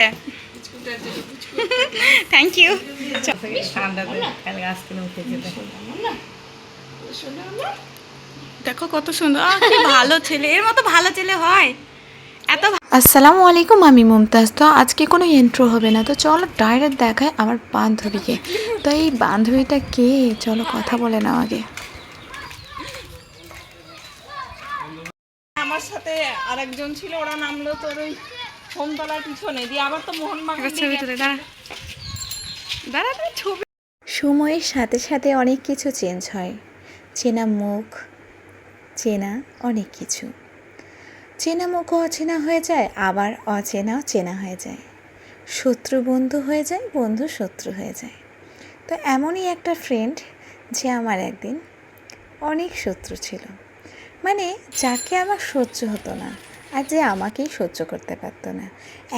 Thank you দেখো কত সুন্দর। আহ, কি ভালো ছেলে। এর মতো ভালো ছেলে হয়। এত আসসালামু আলাইকুম আমি মুমতাজ। তো আজকে কোনো ইন্ট্রো হবে না। তো চলো ডাইরেক্ট দেখায় আমার বান্ধবীকে। তো এই বান্ধবীটা কে? চলো কথা বলে নাও আগে। আমার সাথে আরেকজন ছিল ওরা নামলো তোর ওই হোমতলার পিছনে দিয়ে আবার তো মোহনবাগান ছবি তুলে দাঁড়া। দাঁড়া ছবি। সময়ের সাথে সাথে অনেক কিছু চেঞ্জ হয়। চেনা মুখ চেনা অনেক কিছু। চেনা মুখও অচেনা হয়ে যায় আবার অচেনাও চেনা হয়ে যায়। শত্রু বন্ধু হয়ে যায় বন্ধু শত্রু হয়ে যায়। তো এমনই একটা ফ্রেন্ড যে আমার একদিন অনেক শত্রু ছিল। মানে যাকে আমার সহ্য হতো না। আর যে আমাকেই সহ্য করতে পারতো না।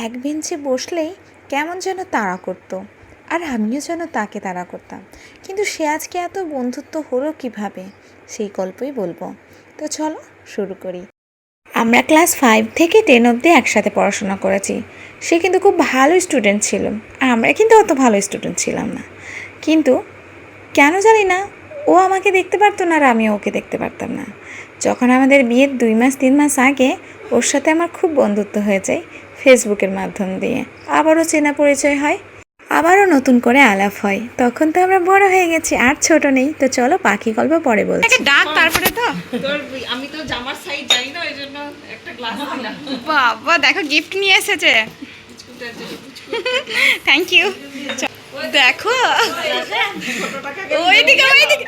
এক বেঞ্চে বসলেই কেমন যেন তাড়া করতো, আর আমিও যেন তাকে তাড়া করতাম। কিন্তু সে আজকে এত বন্ধুত্ব হলো কীভাবে, সেই গল্পই বলব। তো চলো শুরু করি। আমরা ক্লাস ফাইভ থেকে টেন অবধি একসাথে পড়াশোনা করেছি। সে কিন্তু খুব ভালো স্টুডেন্ট ছিল, আর আমরা কিন্তু অত ভালো স্টুডেন্ট ছিলাম না। কিন্তু কেন জানি না ও আমাকে দেখতে পারতো না আর আমি ওকে দেখতে পারতাম না। যখন আমাদের বিয়ের দুই মাস তিন মাস আগে ওর সাথে আমার খুব বন্ধুত্ব হয়ে যায় ফেসবুকের মাধ্যম দিয়ে। আবারও চেনা পরিচয় হয় আবারও নতুন করে আলাপ হয়। তখন তো আমরা বড় হয়ে গেছি আর ছোট নেই। তো চলো পাখি গল্প পরে বলছি। ডাক তারপরে তো। আমি তো জামার সাইজ জানি না ওই জন্য একটা গ্লাস দিলাম। বাবা দেখো গিফট নিয়ে এসেছে। থ্যাংক ইউ দেখো। ওইদিকে ওইদিকে।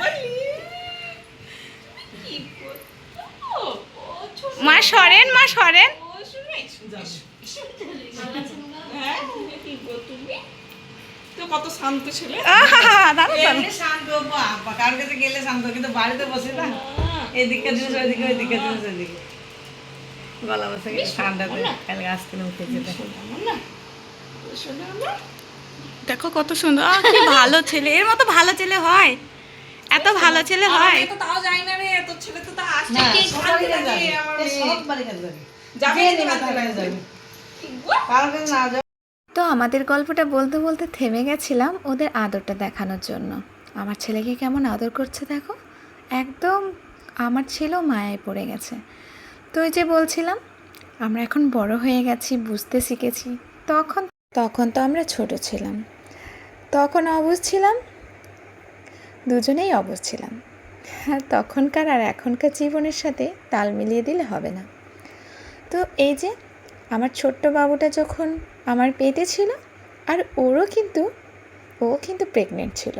মা সরেন মা সরেন। হ্যাঁ কি গো তুমি তো কত শান্ত ছেলে শান্ত বাবা কার কাছে গেলে শান্ত কিন্তু বাড়িতে বসে না। এদিকে জিনিস ওইদিকে ওইদিকে জিনিস ওইদিকে। গলা বসে গেলে ঠান্ডাতে কালকে আজকে উঠেছে দেখো শোনো আমার দেখো কত সুন্দর। আহ, কি ভালো ছেলে। এর মতো ভালো ছেলে হয়। এত ভালো ছেলে হয়। তো তাও জানি না রে তোর ছেলে তো তা আসছে। কি লাগে যাবে। আমার সব বাড়ি যাবে গো? না তো আমাদের গল্পটা বলতে বলতে থেমে গেছিলাম ওদের আদরটা দেখানোর জন্য। আমার ছেলেকে কেমন আদর করছে দেখো? একদম আমার ছেলেও মায়ায় পড়ে গেছে। তো ওই যে বলছিলাম আমরা এখন বড় হয়ে গেছি বুঝতে শিখেছি। তখন তখন তো আমরা ছোট ছিলাম। তখন অবুঝ ছিলাম, দুজনেই অবুঝ ছিলাম। আর তখনকার আর এখনকার জীবনের সাথে তাল মিলিয়ে দিলে হবে না। তো এই যে, আমার ছোট্ট বাবুটা যখন আমার পেটে ছিল, আর ওরও কিন্তু, ও কিন্তু প্রেগনেন্ট ছিল।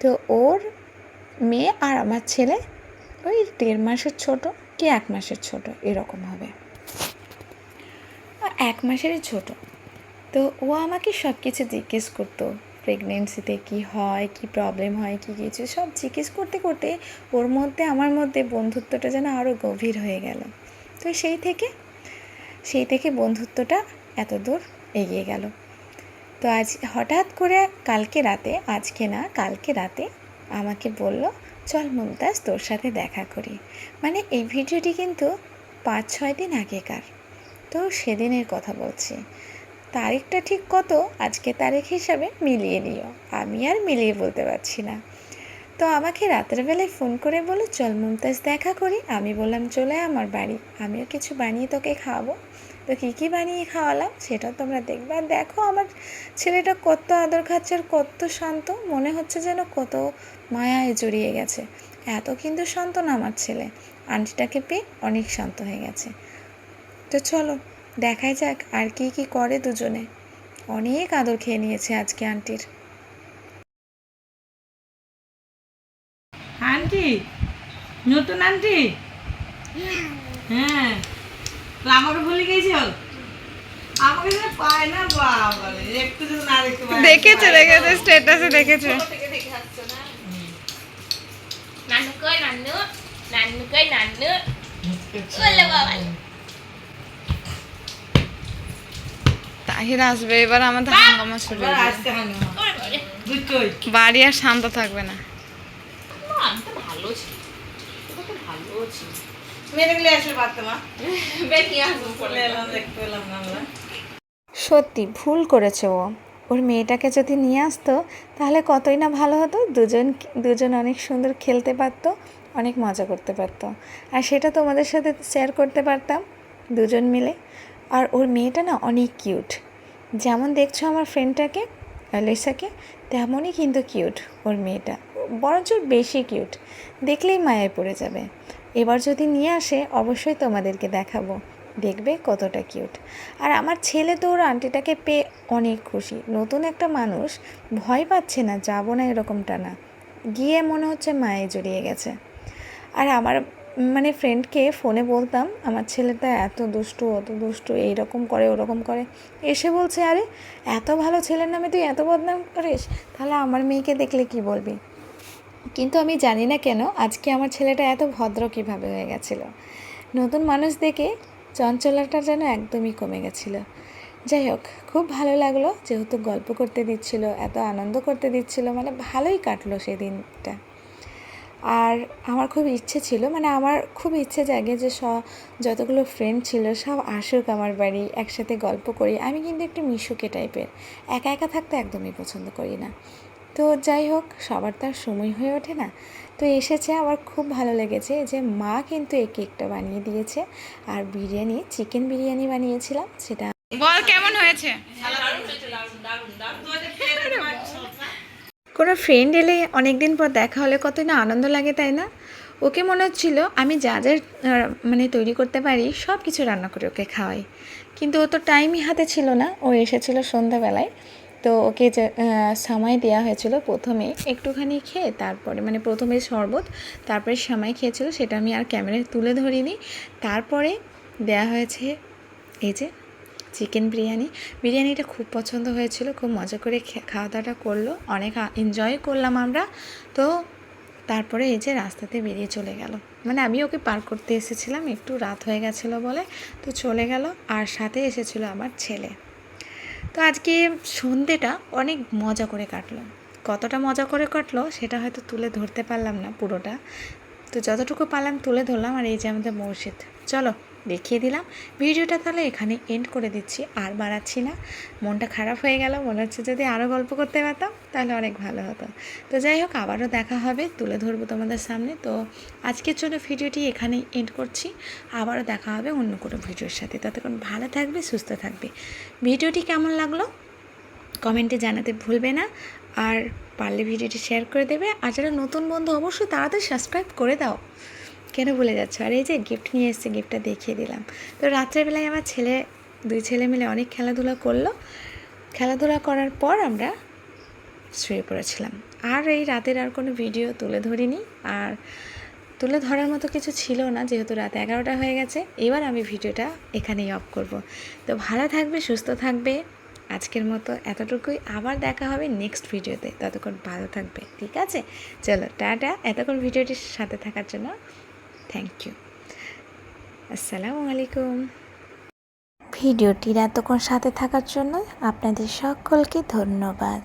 তো ওর মেয়ে আর আমার ছেলে, ওই দেড় মাসের ছোট কি এক মাসের ছোট, এরকম হবে। এক মাসেরই ছোট। তো ও আমাকে সব কিছু জিজ্ঞেস করতো প্রেগনেন্সিতে কি হয়, কি প্রবলেম হয়, কি কিছু, সব জিজ্ঞেস করতে করতে ওর মধ্যে, আমার মধ্যে বন্ধুত্বটা যেন আরও গভীর হয়ে গেল। তো সেই থেকে সেই থেকে বন্ধুত্বটা এত দূর এগিয়ে গেল। তো আজ হঠাৎ করে কালকে রাতে, আজকে না, কালকে রাতে আমাকে বলল, চল মুমতাজ, তোর সাথে দেখা করি। মানে এই ভিডিওটি কিন্তু পাঁচ ছয় দিন আগেকার। তো সেদিনের কথা বলছি। তারিখটা ঠিক কত? আজকে তারিখ হিসাবে মিলিয়ে নিও। আমি আর মিলিয়ে বলতে পারছি না। তো আমাকে বেলায় ফোন করে বলো, চল মুমতাজ দেখা করি। আমি বললাম, চলে আমার বাড়ি। আমিও কিছু বানিয়ে তোকে খাওয়াবো। তো কী কী বানিয়ে খাওয়ালাম সেটা তোমরা দেখবে। আর দেখো আমার ছেলেটা কত আদর খাচ্ছে আর কত শান্ত। মনে হচ্ছে যেন কত মায়ায় জড়িয়ে গেছে। এত কিন্তু শান্ত না আমার ছেলে। আন্টিটাকে পেয়ে অনেক শান্ত হয়ে গেছে। তো চলো দেখাই যাক আর কি কি করে দুজনে। অনেক আদর খেয়ে নিয়েছে আজকে আন্টির। আন্টি? নতুন আন্টি? হ্যাঁ। তো আমাকে ভুলে গেছো? আমাকে যেন পায় না বাবা একটু যদি না দেখতে পায় দেখেছে দেখেছে স্টেটাসে দেখেছে। নানু কই নানু? নানু কই নানু? ওলে বাবা। তাহির আসবে এবার আমাদের হাঙ্গামা শুরু বাড়ি আর শান্ত থাকবে না। সত্যি ভুল করেছে ও। ওর মেয়েটাকে যদি নিয়ে আসতো তাহলে কতই না ভালো হতো। দুজন দুজন অনেক সুন্দর খেলতে পারতো অনেক মজা করতে পারতো। আর সেটা তোমাদের সাথে শেয়ার করতে পারতাম দুজন মিলে। আর ওর মেয়েটা না অনেক কিউট যেমন দেখছ আমার ফ্রেন্ডটাকে লিসাকে তেমনই কিন্তু কিউট ওর মেয়েটা। বরঞ্চ বেশি কিউট দেখলেই মায়ায় পড়ে যাবে। এবার যদি নিয়ে আসে, অবশ্যই তোমাদেরকে দেখাবো। দেখবে কতটা কিউট আর আমার ছেলে তো ওর আন্টিটাকে পেয়ে অনেক খুশি। নতুন একটা মানুষ, ভয় পাচ্ছে না, যাব না এরকমটা না। গিয়ে মনে হচ্ছে মায়ে জড়িয়ে গেছে। আর আমার মানে ফ্রেন্ডকে ফোনে বলতাম, আমার ছেলেটা এত দুষ্টু, অত দুষ্টু, এইরকম করে, ওরকম করে। এসে বলছে, আরে, এত ভালো ছেলের নামে তুই এত বদনাম করিস, তাহলে আমার মেয়েকে দেখলে কি বলবি? কিন্তু আমি জানি না কেন, আজকে আমার ছেলেটা এত ভদ্র কীভাবে হয়ে গেছিল। নতুন মানুষ দেখে চঞ্চলতা যেন একদমই কমে গেছিল। যাই হোক, খুব ভালো লাগল যেহেতু গল্প করতে দিচ্ছিল, এত আনন্দ করতে দিচ্ছিল মানে ভালোই কাটলো সেই দিনটা আর আমার খুব ইচ্ছে ছিল মানে আমার খুব ইচ্ছে জাগে যে স যতগুলো ফ্রেন্ড ছিল সব আসুক আমার বাড়ি একসাথে গল্প করি। আমি কিন্তু একটু মিশুকে টাইপের একা একা থাকতে একদমই পছন্দ করি না। তো যাই হোক সবার তো আর সময় হয়ে ওঠে না। তো এসেছে আমার খুব ভালো লেগেছে যে মা কিন্তু এই কেকটা বানিয়ে দিয়েছে। আর বিরিয়ানি চিকেন বিরিয়ানি বানিয়েছিলাম সেটা বল কেমন হয়েছে? কোনো ফ্রেন্ড এলে অনেক দিন পর দেখা হলে কতই না আনন্দ লাগে, তাই না? ওকে মনে হচ্ছিল আমি যা যা মানে তৈরি করতে পারি সব কিছু রান্না করে ওকে খাওয়াই। কিন্তু ও তো টাইমই হাতে ছিল না, ও এসেছিল সন্ধ্যাবেলায়। তো ওকে যে সময় দেওয়া হয়েছিল প্রথমে একটুখানি খেয়ে, তারপরে মানে প্রথমে শরবত, তারপরে সময় খেয়েছিল, সেটা আমি আর ক্যামেরায় তুলে ধরিনি। তারপরে দেয়া হয়েছে এই যে চিকেন বিরিয়ানি। বিরিয়ানিটা খুব পছন্দ হয়েছিল, খুব মজা করে খাওয়া দাওয়াটা করল। অনেক এনজয় করলাম আমরা। তো তারপরে এই যে রাস্তাতে বেরিয়ে চলে গেল। মানে আমি ওকে পার করতে এসেছিলাম, একটু রাত হয়ে গেছিল বলে। তো চলে গেল, আর সাথে এসেছিল আমার ছেলে। তো আজকে সন্ধেটা অনেক মজা করে কাটলো কতটা মজা করে কাটলো সেটা হয়তো তুলে ধরতে পারলাম না পুরোটা। তো যতটুকু পারলাম তুলে ধরলাম, আর এই যে আমাদের মসজিদ। চলো। দেখিয়ে দিলাম। ভিডিওটা তাহলে এখানে এন্ড করে দিচ্ছি, আর বাড়াচ্ছি না। মনটা খারাপ হয়ে গেল, মনে হচ্ছে যদি আরও গল্প করতে পারতাম, তাহলে অনেক ভালো হতো। তো যাই হোক, আবারও দেখা হবে, তুলে ধরবো তোমাদের সামনে। তো আজকের জন্য ভিডিওটি এখানে এন্ড করছি। আবারও দেখা হবে অন্য কোনো ভিডিওর সাথে। ততক্ষণ ভালো থাকবে, সুস্থ থাকবে। ভিডিওটি কেমন লাগল? কমেন্টে জানাতে ভুলবে না। আর পারলে ভিডিওটি শেয়ার করে দেবে। আর যারা নতুন বন্ধু, অবশ্যই তাড়াতাড়ি সাবস্ক্রাইব করে দাও। কেন ভুলে যাচ্ছ? আর এই যে গিফট নিয়ে এসেছে গিফটটা দেখিয়ে দিলাম। তো রাত্রেবেলায় আমার ছেলে, দুই ছেলে মিলে অনেক খেলাধুলা করল। খেলাধুলা করার পর আমরা শুয়ে পড়েছিলাম। আর এই রাতের আর কোনো ভিডিও তুলে ধরিনি। আর তুলে ধরার মতো কিছু ছিল না, যেহেতু রাত এগারোটা হয়ে গেছে। এবার আমি ভিডিওটা এখানেই অফ করব। তো ভালো থাকবে, সুস্থ থাকবে। আজকের মতো এতটুকুই। আবার দেখা হবে নেক্সট ভিডিওতে ততক্ষণ ভালো থাকবে, ঠিক আছে? চলো, টাটা। এতক্ষণ ভিডিওটির সাথে থাকার জন্য থ্যাংক ইউ আসসালামু আলাইকুম ভিডিওটির এতক্ষণ সাথে থাকার জন্য আপনাদের সকলকে ধন্যবাদ।